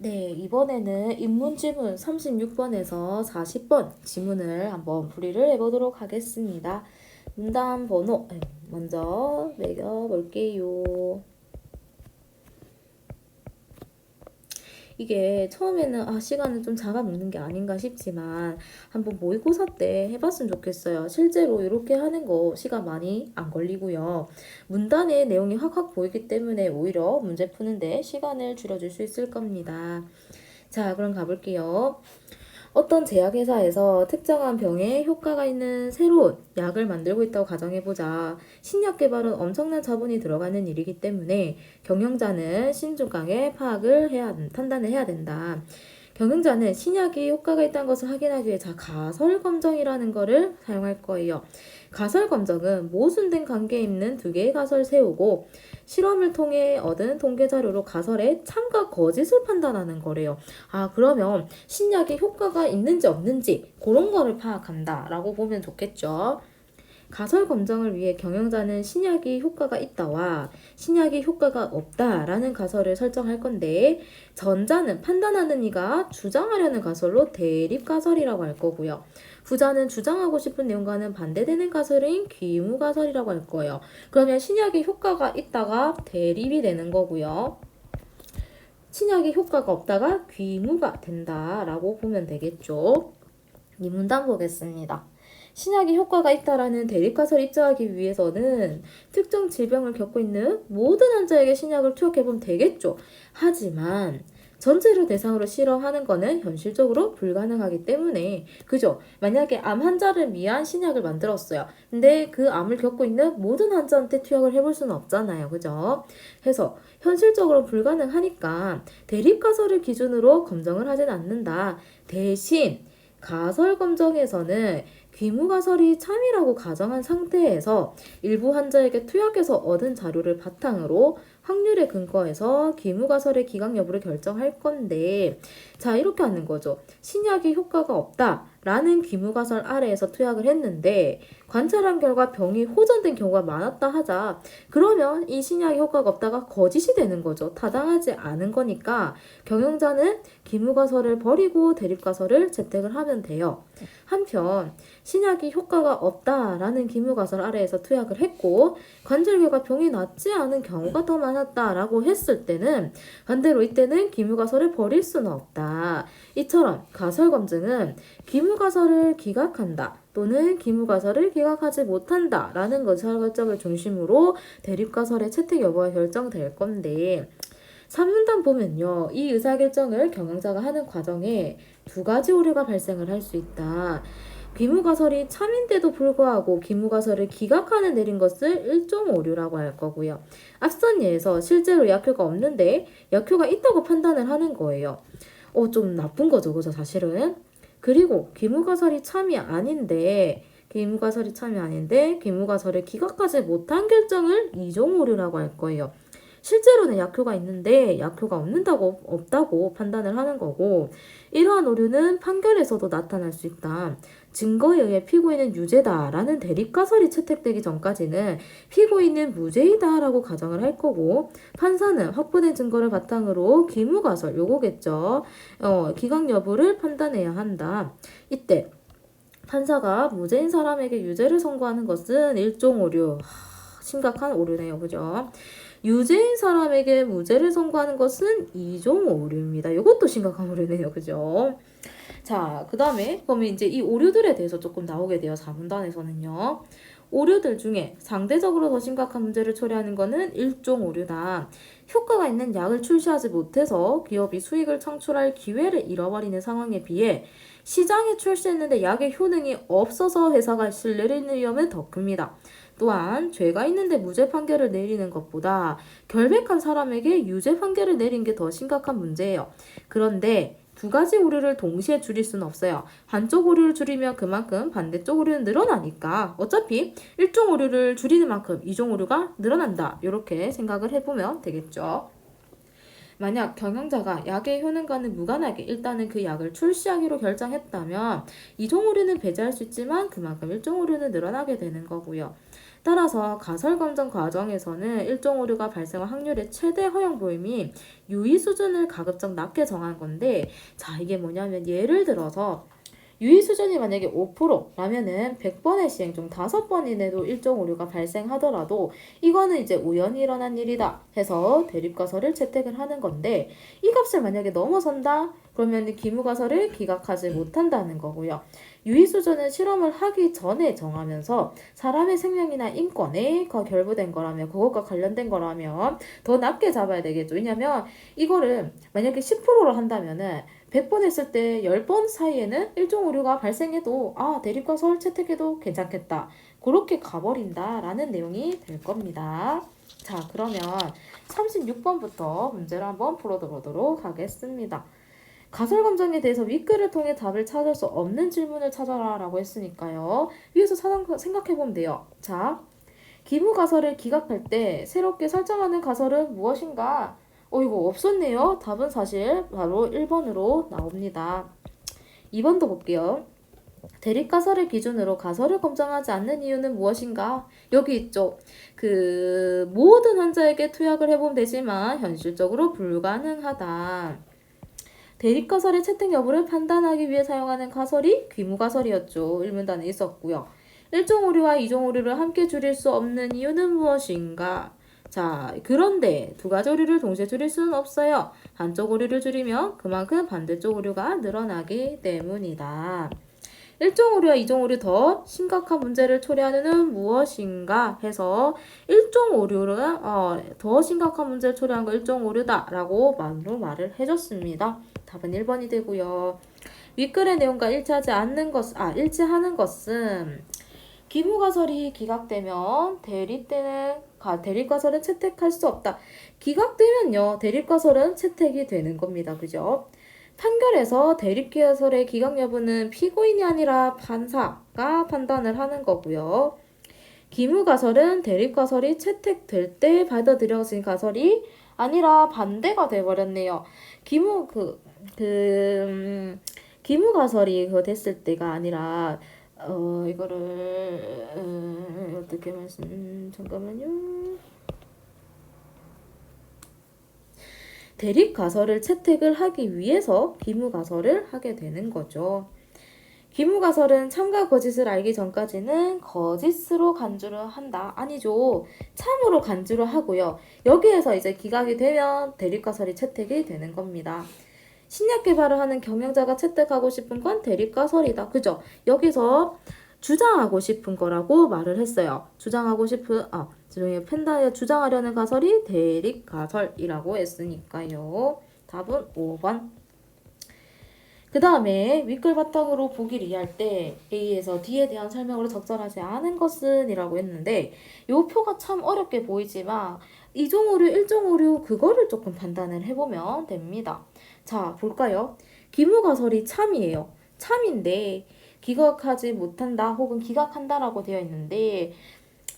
네, 이번에는 인문지문 36번에서 40번 지문을 한번 풀이를 해보도록 하겠습니다. 문단 번호 네, 먼저 매겨볼게요. 이게 처음에는 아 시간을 좀 잡아먹는 게 아닌가 싶지만 한번 모의고사 때 해봤으면 좋겠어요. 실제로 이렇게 하는 거 시간 많이 안 걸리고요. 문단의 내용이 확확 보이기 때문에 오히려 문제 푸는데 시간을 줄여줄 수 있을 겁니다. 자, 그럼 가볼게요. 어떤 제약회사에서 특정한 병에 효과가 있는 새로운 약을 만들고 있다고 가정해보자. 신약 개발은 엄청난 자본이 들어가는 일이기 때문에 경영자는 신중하게 파악을 해야, 판단을 해야 된다. 경영자는 신약이 효과가 있다는 것을 확인하기 위해 자 가설 검정이라는 것을 사용할 거예요. 가설 검정은 모순된 관계에 있는 두 개의 가설 세우고 실험을 통해 얻은 통계 자료로 가설의 참과 거짓을 판단하는 거래요. 아 그러면 신약이 효과가 있는지 없는지 그런 거를 파악한다라고 보면 좋겠죠. 가설 검정을 위해 경영자는 신약이 효과가 있다와 신약이 효과가 없다라는 가설을 설정할 건데 전자는 판단하는 이가 주장하려는 가설로 대립 가설이라고 할 거고요. 부자는 주장하고 싶은 내용과는 반대되는 가설인 귀무 가설이라고 할 거예요. 그러면 신약이 효과가 있다가 대립이 되는 거고요. 신약이 효과가 없다가 귀무가 된다라고 보면 되겠죠. 이 문단 보겠습니다. 신약이 효과가 있다라는 대립가설을 입증하기 위해서는 특정 질병을 겪고 있는 모든 환자에게 신약을 투약해보면 되겠죠. 하지만 전체를 대상으로 실험하는 거는 현실적으로 불가능하기 때문에 그죠? 만약에 암 환자를 위한 신약을 만들었어요. 근데 그 암을 겪고 있는 모든 환자한테 투약을 해볼 수는 없잖아요. 그죠? 해서 현실적으로 불가능하니까 대립가설을 기준으로 검정을 하진 않는다. 대신 가설 검정에서는 귀무가설이 참이라고 가정한 상태에서 일부 환자에게 투약해서 얻은 자료를 바탕으로 확률에 근거해서 귀무가설의 기각 여부를 결정할 건데 자 이렇게 하는 거죠. 신약이 효과가 없다 라는 귀무가설 아래에서 투약을 했는데 관찰한 결과 병이 호전된 경우가 많았다 하자 그러면 이 신약이 효과가 없다가 거짓이 되는 거죠. 타당하지 않은 거니까 경영자는 귀무가설을 버리고 대립가설을 채택을 하면 돼요. 한편 신약이 효과가 없다라는 기무가설 아래에서 투약을 했고 관절 결과 병이 낫지 않은 경우가 더 많았다라고 했을 때는 반대로 이때는 기무가설을 버릴 수는 없다. 이처럼 가설 검증은 기무가설을 기각한다 또는 기무가설을 기각하지 못한다 라는 것을 결정을 중심으로 대립가설의 채택 여부가 결정될 건데 3문단 보면요. 이 의사결정을 경영자가 하는 과정에 두 가지 오류가 발생을 할 수 있다. 귀무가설이 참인데도 불구하고 귀무가설을 기각하는 내린 것을 일종 오류라고 할 거고요. 앞선 예에서 실제로 약효가 없는데 약효가 있다고 판단을 하는 거예요. 어, 좀 나쁜 거죠, 그죠, 사실은? 그리고 귀무가설이 참이 아닌데 귀무가설이 참이 아닌데 귀무가설을 기각하지 못한 결정을 이종 오류라고 할 거예요. 실제로는 약효가 있는데 약효가 없는다고 없다고 판단을 하는 거고 이러한 오류는 판결에서도 나타날 수 있다. 증거에 의해 피고인은 유죄다라는 대립가설이 채택되기 전까지는 피고인은 무죄이다라고 가정을 할 거고 판사는 확보된 증거를 바탕으로 기무가설 요거겠죠. 어, 기각 여부를 판단해야 한다. 이때 판사가 무죄인 사람에게 유죄를 선고하는 것은 일종 오류. 하, 심각한 오류네요. 그죠? 유죄인 사람에게 무죄를 선고하는 것은 이종 오류입니다. 이것도 심각한 오류네요. 그죠? 자, 그 다음에 그러면 이제 이 오류들에 대해서 조금 나오게 돼요. 4분단에서는요. 오류들 중에 상대적으로 더 심각한 문제를 처리하는 것은 일종 오류다. 효과가 있는 약을 출시하지 못해서 기업이 수익을 창출할 기회를 잃어버리는 상황에 비해 시장에 출시했는데 약의 효능이 없어서 회사가 신뢰를 잃는 위험은 더 큽니다. 또한 죄가 있는데 무죄 판결을 내리는 것보다 결백한 사람에게 유죄 판결을 내린 게 더 심각한 문제예요. 그런데 두 가지 오류를 동시에 줄일 수는 없어요. 한쪽 오류를 줄이면 그만큼 반대쪽 오류는 늘어나니까 어차피 일종 오류를 줄이는 만큼 이종 오류가 늘어난다. 이렇게 생각을 해보면 되겠죠. 만약 경영자가 약의 효능과는 무관하게 일단은 그 약을 출시하기로 결정했다면 이종 오류는 배제할 수 있지만 그만큼 일종 오류는 늘어나게 되는 거고요. 따라서 가설 검정 과정에서는 일종 오류가 발생할 확률의 최대 허용 보임이 유의 수준을 가급적 낮게 정한 건데 자 이게 뭐냐면 예를 들어서 유의 수준이 만약에 5%라면은 100번의 시행 중 5번 이내로 일종 오류가 발생하더라도 이거는 이제 우연히 일어난 일이다 해서 대립가설을 채택을 하는 건데 이 값을 만약에 넘어선다 그러면 기무가설을 기각하지 못한다는 거고요. 유의 수준은 실험을 하기 전에 정하면서 사람의 생명이나 인권에 거 결부된 거라면 그것과 관련된 거라면 더 낮게 잡아야 되겠죠. 왜냐면 이거를 만약에 10%로 한다면은 100번 했을 때 10번 사이에는 일종 오류가 발생해도 아 대립가설 채택해도 괜찮겠다. 그렇게 가버린다라는 내용이 될 겁니다. 자 그러면 36번부터 문제를 한번 풀어보도록 하겠습니다. 가설 검정에 대해서 윗글을 통해 답을 찾을 수 없는 질문을 찾아라 라고 했으니까요. 위에서 생각해 보면 돼요. 자, 기무 가설을 기각할 때 새롭게 설정하는 가설은 무엇인가? 어, 이거 없었네요. 답은 사실 바로 1번으로 나옵니다. 2번도 볼게요. 대립가설을 기준으로 가설을 검증하지 않는 이유는 무엇인가? 여기 있죠. 그 모든 환자에게 투약을 해보면 되지만 현실적으로 불가능하다. 대립가설의 채택 여부를 판단하기 위해 사용하는 가설이 귀무가설이었죠. 일문단에 있었고요. 일종 오류와 이종 오류를 함께 줄일 수 없는 이유는 무엇인가? 자, 그런데 두 가지 오류를 동시에 줄일 수는 없어요. 한쪽 오류를 줄이면 그만큼 반대쪽 오류가 늘어나기 때문이다. 일종 오류와 이종 오류 더 심각한 문제를 초래하는 은 무엇인가 해서 일종 오류를 어, 더 심각한 문제를 초래한 거 일종 오류다라고 말로 말을 해줬습니다. 답은 1번이 되고요. 윗글의 내용과 일치하지 않는 것, 아 일치하는 것은 기무가설이 기각되면 대립되는 가, 대립가설은 채택할 수 없다. 기각되면요 대립가설은 채택이 되는 겁니다. 그죠? 판결에서 대립기가설의 기각 여부는 피고인이 아니라 판사가 판단을 하는 거고요. 기무가설은 대립가설이 채택될 때 받아들여진 가설이 아니라 반대가 돼버렸네요. 기무 그, 그, 음, 기무가설이 그거 됐을 때가 아니라 어 이거를 음, 어떻게 말씀 음, 잠깐만요. 대립 가설을 채택을 하기 위해서 기무 가설을 하게 되는 거죠. 기무 가설은 참과 거짓을 알기 전까지는 거짓으로 간주를 한다. 아니죠. 참으로 간주를 하고요. 여기에서 이제 기각이 되면 대립 가설이 채택이 되는 겁니다. 신약 개발을 하는 경영자가 채택하고 싶은 건 대립 가설이다. 그죠? 여기서 주장하고 싶은 거라고 말을 했어요. 주장하고 싶은 아 죄송해요. 펜다에 주장하려는 가설이 대립 가설이라고 했으니까요. 답은 5번. 그 다음에 윗글 바탕으로 보기를 이해할 때 A에서 D에 대한 설명으로 적절하지 않은 것은 이라고 했는데 이 표가 참 어렵게 보이지만 이종 오류, 일종 오류 그거를 조금 판단을 해보면 됩니다. 자 볼까요? 기무가설이 참이에요. 참인데 기각하지 못한다 혹은 기각한다라고 되어 있는데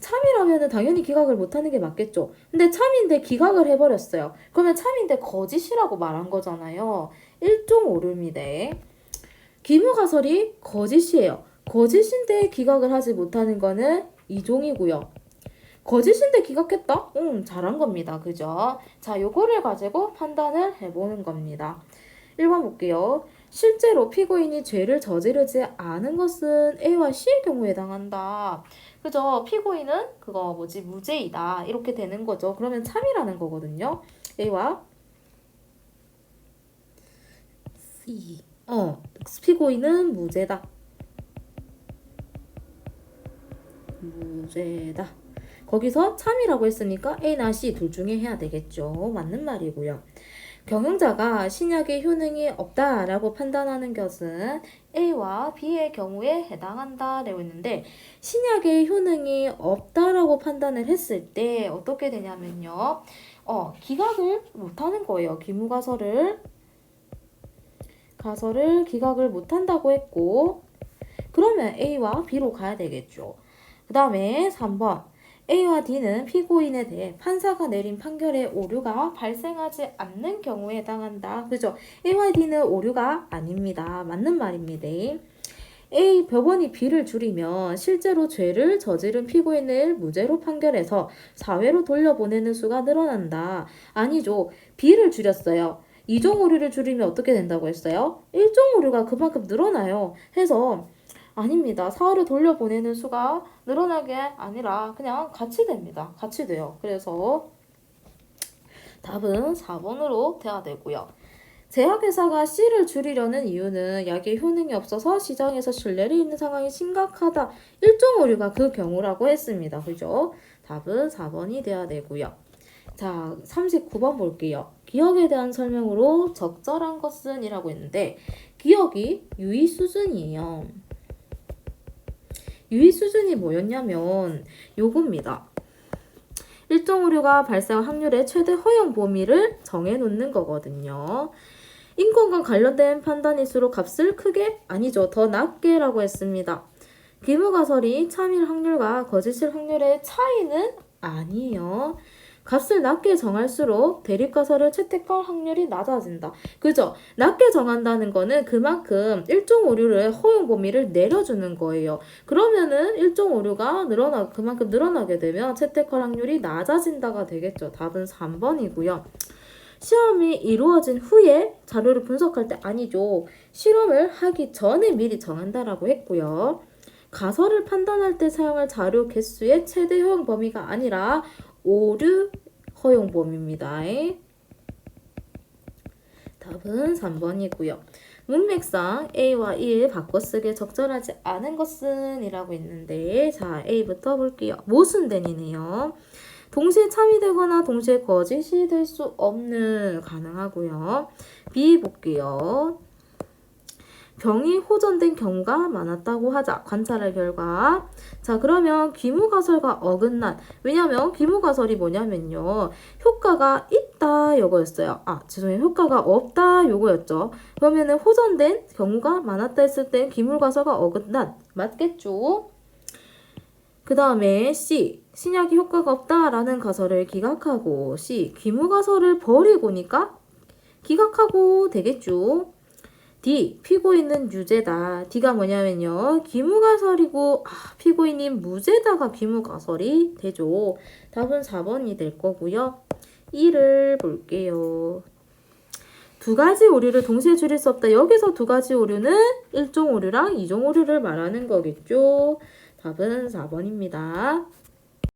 참이라면 당연히 기각을 못하는 게 맞겠죠. 근데 참인데 기각을 해버렸어요. 그러면 참인데 거짓이라고 말한 거잖아요. 일종 오름이다. 기무가설이 거짓이에요. 거짓인데 기각을 하지 못하는 거는 이종이고요. 거짓인데 기각했다? 음, 잘한 겁니다. 그죠? 자, 요거를 가지고 판단을 해보는 겁니다. 1번 볼게요. 실제로 피고인이 죄를 저지르지 않은 것은 A와 C의 경우에 해당한다. 그죠? 피고인은 그거 뭐지 무죄이다 이렇게 되는 거죠. 그러면 참이라는 거거든요. A와 C. 어, 피고인은 무죄다. 무죄다. 거기서 참이라고 했으니까 A나 C 둘 중에 해야 되겠죠. 맞는 말이고요. 경영자가 신약의 효능이 없다라고 판단하는 것은 A와 B의 경우에 해당한다라고 했는데 신약의 효능이 없다라고 판단을 했을 때 어떻게 되냐면요. 어, 기각을 못 하는 거예요. 기무가설을 가설을 기각을 못 한다고 했고 그러면 A와 B로 가야 되겠죠. 그 다음에 3번 A와 D는 피고인에 대해 판사가 내린 판결에 오류가 발생하지 않는 경우에 해당한다. 그죠? A와 D는 오류가 아닙니다. 맞는 말입니다. A. 법원이 B를 줄이면 실제로 죄를 저지른 피고인을 무죄로 판결해서 사회로 돌려보내는 수가 늘어난다. 아니죠. B를 줄였어요. 이종 오류를 줄이면 어떻게 된다고 했어요? 일종 오류가 그만큼 늘어나요. 해서 아닙니다. 사회로 돌려보내는 수가 늘어난 게 아니라 그냥 같이 됩니다. 같이 돼요. 그래서 답은 4번으로 돼야 되고요. 제약회사가 C를 줄이려는 이유는 약의 효능이 없어서 시장에서 신뢰를 잃는 상황이 심각하다. 일종 오류가 그 경우라고 했습니다. 그죠? 답은 4번이 돼야 되고요. 자, 39번 볼게요. 기억에 대한 설명으로 적절한 것은 이라고 했는데 기억이 유의 수준이에요. 유의 수준이 뭐였냐면 요겁니다. 일종 오류가 발생 확률의 최대 허용 범위를 정해놓는 거거든요. 인권과 관련된 판단일수록 값을 크게 아니죠 더 낮게라고 했습니다. 기무가설이 참일 확률과 거짓일 확률의 차이는 아니에요. 값을 낮게 정할수록 대립가설을 채택할 확률이 낮아진다. 그죠? 낮게 정한다는 거는 그만큼 일종 오류를 허용 범위를 내려주는 거예요. 그러면은 일종 오류가 늘어나 그만큼 늘어나게 되면 채택할 확률이 낮아진다가 되겠죠. 답은 3번이고요. 시험이 이루어진 후에 자료를 분석할 때 아니죠. 실험을 하기 전에 미리 정한다라고 했고요. 가설을 판단할 때 사용할 자료 개수의 최대 허용 범위가 아니라 오류 허용 범위입니다. 답은 3번이고요. 문맥상 A와 1 바꿔쓰기 적절하지 않은 것은 이라고 있는데 자 A부터 볼게요. 모순된이네요. 동시에 참이 되거나 동시에 거짓이 될 수 없는 가능하고요. B 볼게요. 병이 호전된 경우가 많았다고 하자. 관찰할 결과. 자, 그러면 귀무가설과 어긋난. 왜냐면 귀무가설이 뭐냐면요. 효과가 있다 요거였어요. 아, 죄송해요. 효과가 없다 요거였죠. 그러면은 호전된 경우가 많았다 했을 땐 귀물가설과 어긋난. 맞겠죠? 그 다음에 C. 신약이 효과가 없다라는 가설을 기각하고 C. 귀무가설을 버리고니까 기각하고 되겠죠. D. 피고인은 유죄다. D가 뭐냐면요. 귀무가설이고 아, 피고인이 무죄다가 귀무가설이 되죠. 답은 4번이 될 거고요. 2를 볼게요. 두 가지 오류를 동시에 줄일 수 없다. 여기서 두 가지 오류는 1종 오류랑 2종 오류를 말하는 거겠죠. 답은 4번입니다.